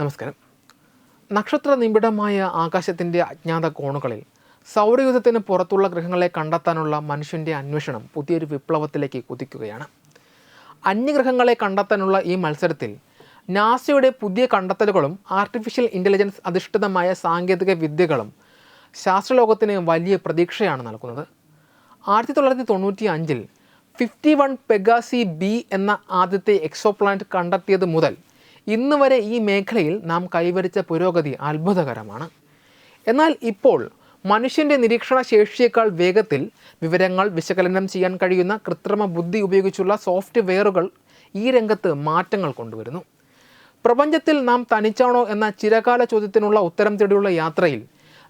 നമസ്കാരം. നക്ഷത്ര നിബിഡമായ ആകാശത്തിന്റെ അജ്ഞാത കോണുകളിൽ സൗരയൂഥത്തിന് പുറത്തുള്ള ഗ്രഹങ്ങളെ കണ്ടെത്താനുള്ള മനുഷ്യന്റെ അന്വേഷണം പുതിയൊരു വിപ്ലവത്തിലേക്ക് കുതിക്കുകയാണ്. അന്യഗ്രഹങ്ങളെ കണ്ടെത്താനുള്ള ഈ മത്സരത്തിൽ നാസയുടെ പുതിയ കണ്ടെത്തലുകളും ആർട്ടിഫിഷ്യൽ ഇന്റലിജൻസ് അധിഷ്ഠിതമായ സാങ്കേതിക വിദ്യകളും ശാസ്ത്രലോകത്തിന് വലിയ പ്രതീക്ഷയാണ് നൽകുന്നത്. ആയിരത്തി തൊള്ളായിരത്തി തൊണ്ണൂറ്റി അഞ്ചിൽ ഫിഫ്റ്റി വൺ പെഗാസി ബി എന്ന ആദ്യത്തെ എക്സോപ്ലാനറ്റ് കണ്ടെത്തിയത് മുതൽ ഇന്ന് വരെ ഈ മേഖലയിൽ നാം കൈവരിച്ച പുരോഗതി അത്ഭുതകരമാണ്. എന്നാൽ ഇപ്പോൾ മനുഷ്യന്റെ നിരീക്ഷണ ശേഷിയേക്കാൾ വേഗത്തിൽ വിവരങ്ങൾ വിശകലനം ചെയ്യാൻ കഴിയുന്ന കൃത്രിമ ബുദ്ധി ഉപയോഗിച്ചുള്ള സോഫ്റ്റ്വെയറുകൾ ഈ രംഗത്ത് മാറ്റങ്ങൾ കൊണ്ടുവരുന്നു. പ്രപഞ്ചത്തിൽ നാം തനിച്ചാണോ എന്ന ചിരകാല ചോദ്യത്തിനുള്ള ഉത്തരം തേടിയുള്ള യാത്രയിൽ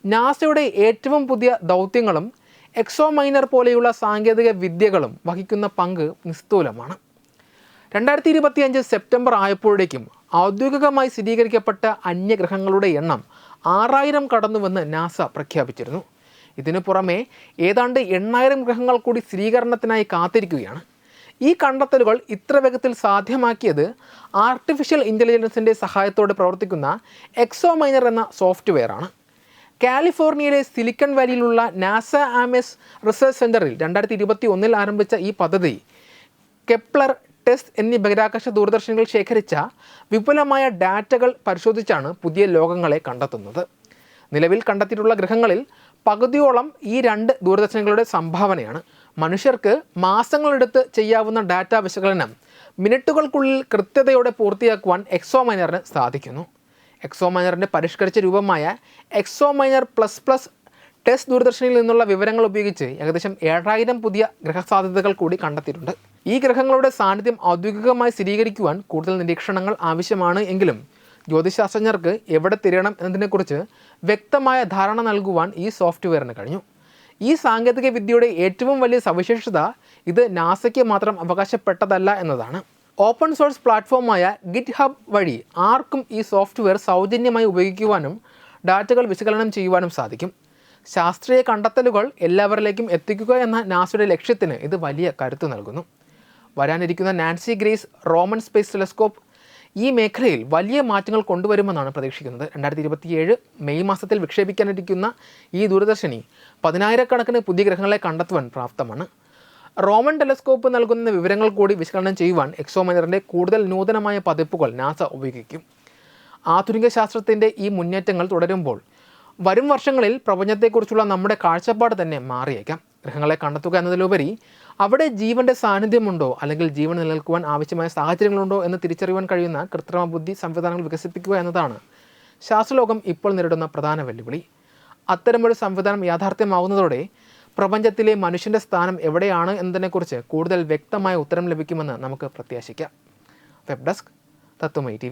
നാസയുടെ ഏറ്റവും പുതിയ ദൗത്യങ്ങളും എക്സോമൈനർ പോലെയുള്ള സാങ്കേതിക വിദ്യകളും വഹിക്കുന്ന പങ്ക് നിസ്തൂലമാണ്. രണ്ടായിരത്തി ഇരുപത്തിയഞ്ച് സെപ്റ്റംബർ ആയപ്പോഴേക്കും ഔദ്യോഗികമായി സ്ഥിരീകരിക്കപ്പെട്ട അന്യഗ്രഹങ്ങളുടെ എണ്ണം ആറായിരം കടന്നുവെന്ന് നാസ പ്രഖ്യാപിച്ചിരുന്നു. ഇതിനു പുറമെ ഏതാണ്ട് എണ്ണായിരം ഗ്രഹങ്ങൾ കൂടി സ്ഥിരീകരണത്തിനായി കാത്തിരിക്കുകയാണ്. ഈ കണ്ടെത്തലുകൾ ഇത്ര വേഗത്തിൽ സാധ്യമാക്കിയത് ആർട്ടിഫിഷ്യൽ ഇന്റലിജൻസിന്റെ സഹായത്തോടെ പ്രവർത്തിക്കുന്ന എക്സോ മൈനർ എന്ന സോഫ്റ്റ്വെയറാണ് കാലിഫോർണിയയിലെ സിലിക്കൺ വാലിയിലുള്ള നാസ ആമേസ് റിസർച്ച് സെന്ററിൽ രണ്ടായിരത്തി ഇരുപത്തി ഒന്നിൽ ആരംഭിച്ച ഈ പദ്ധതി കെപ്ലർ ടെസ്റ്റ് എന്നീ ബഹിരാകാശ ദൂരദർശിനികൾ ശേഖരിച്ച വിപുലമായ ഡാറ്റകൾ പരിശോധിച്ചാണ് പുതിയ ലോകങ്ങളെ കണ്ടെത്തുന്നത്. നിലവിൽ കണ്ടെത്തിയിട്ടുള്ള ഗ്രഹങ്ങളിൽ പകുതിയോളം ഈ രണ്ട് ദൂരദർശനങ്ങളുടെ സംഭാവനയാണ്. മനുഷ്യർക്ക് മാസങ്ങളെടുത്ത് ചെയ്യാവുന്ന ഡാറ്റ വിശകലനം മിനിറ്റുകൾക്കുള്ളിൽ കൃത്യതയോടെ പൂർത്തിയാക്കുവാൻ എക്സോമൈനറിന് സാധിക്കുന്നു. എക്സോമൈനറിന്റെ പരിഷ്കരിച്ച രൂപമായ എക്സോമൈനർ പ്ലസ് പ്ലസ് ടെസ്റ്റ് ദൂരദർശനിൽ നിന്നുള്ള വിവരങ്ങൾ ഉപയോഗിച്ച് ഏകദേശം ഏഴായിരം പുതിയ ഗ്രഹസാധ്യതകൾ കൂടി കണ്ടെത്തിയിട്ടുണ്ട്. ഈ ഗ്രഹങ്ങളുടെ സാന്നിധ്യം ഔദ്യോഗികമായി സ്ഥിരീകരിക്കുവാൻ കൂടുതൽ നിരീക്ഷണങ്ങൾ ആവശ്യമാണ് എങ്കിലും ജ്യോതിശാസ്ത്രജ്ഞർക്ക് എവിടെ തിരയണം എന്നതിനെക്കുറിച്ച് വ്യക്തമായ ധാരണ നൽകുവാൻ ഈ സോഫ്റ്റ്വെയറിന് കഴിഞ്ഞു. ഈ സാങ്കേതിക വിദ്യയുടെ ഏറ്റവും വലിയ സവിശേഷത ഇത് നാസയ്ക്ക് മാത്രം അവകാശപ്പെട്ടതല്ല എന്നതാണ്. ഓപ്പൺ സോഴ്സ് പ്ലാറ്റ്ഫോമായ ഗിറ്റ് ഹബ് വഴി ആർക്കും ഈ സോഫ്റ്റ്വെയർ സൗജന്യമായി ഉപയോഗിക്കുവാനും ഡാറ്റകൾ വിശകലനം ചെയ്യുവാനും സാധിക്കും. ശാസ്ത്രീയ കണ്ടെത്തലുകൾ എല്ലാവരിലേക്കും എത്തിക്കുക എന്ന നാസയുടെ ലക്ഷ്യത്തിന് ഇത് വലിയ കരുത്ത് നൽകുന്നു. വരാനിരിക്കുന്ന Nancy Grace Roman space telescope ഈ മേഖലയിൽ വലിയ മാറ്റങ്ങൾ കൊണ്ടുവരുമെന്നാണ് പ്രതീക്ഷിക്കുന്നത്. രണ്ടായിരത്തി ഇരുപത്തിയേഴ് മെയ് മാസത്തിൽ വിക്ഷേപിക്കാനിരിക്കുന്ന ഈ ദൂരദർശിനി പതിനായിരക്കണക്കിന് പുതിയ ഗ്രഹങ്ങളെ കണ്ടെത്തുവാൻ പ്രാപ്തമാണ്. റോമൻ ടെലസ്കോപ്പ് നൽകുന്ന വിവരങ്ങൾ കൂടി വിശകലനം ചെയ്യുവാൻ എക്സോമൈനറിന്റെ കൂടുതൽ നൂതനമായ പതിപ്പുകൾ നാസ ഉപയോഗിക്കും. ആധുനിക ശാസ്ത്രത്തിന്റെ ഈ മുന്നേറ്റങ്ങൾ തുടരുമ്പോൾ വരും വർഷങ്ങളിൽ പ്രപഞ്ചത്തെക്കുറിച്ചുള്ള നമ്മുടെ കാഴ്ചപ്പാട് തന്നെ മാറിയേക്കാം. ഗ്രഹങ്ങളെ കണ്ടെത്തുക എന്നതിലുപരി അവിടെ ജീവന്റെ സാന്നിധ്യമുണ്ടോ? അല്ലെങ്കിൽ ജീവൻ നിലനിൽക്കുവാൻ ആവശ്യമായ സാഹചര്യങ്ങളുണ്ടോ എന്ന് തിരിച്ചറിയുവാൻ കഴിയുന്ന കൃത്രിമ ബുദ്ധി സംവിധാനങ്ങൾ വികസിപ്പിക്കുക എന്നതാണ് ശാസ്ത്രലോകം ഇപ്പോൾ നേരിടുന്ന പ്രധാന വെല്ലുവിളി. അത്തരമൊരു സംവിധാനം യാഥാർത്ഥ്യമാവുന്നതോടെ പ്രപഞ്ചത്തിലെ മനുഷ്യന്റെ സ്ഥാനം എവിടെയാണ് എന്നതിനെക്കുറിച്ച് കൂടുതൽ വ്യക്തമായ ഉത്തരം ലഭിക്കുമെന്ന് നമുക്ക് പ്രത്യാശിക്കാം. വെബ് ഡെസ്ക് തത്വമൈ ടി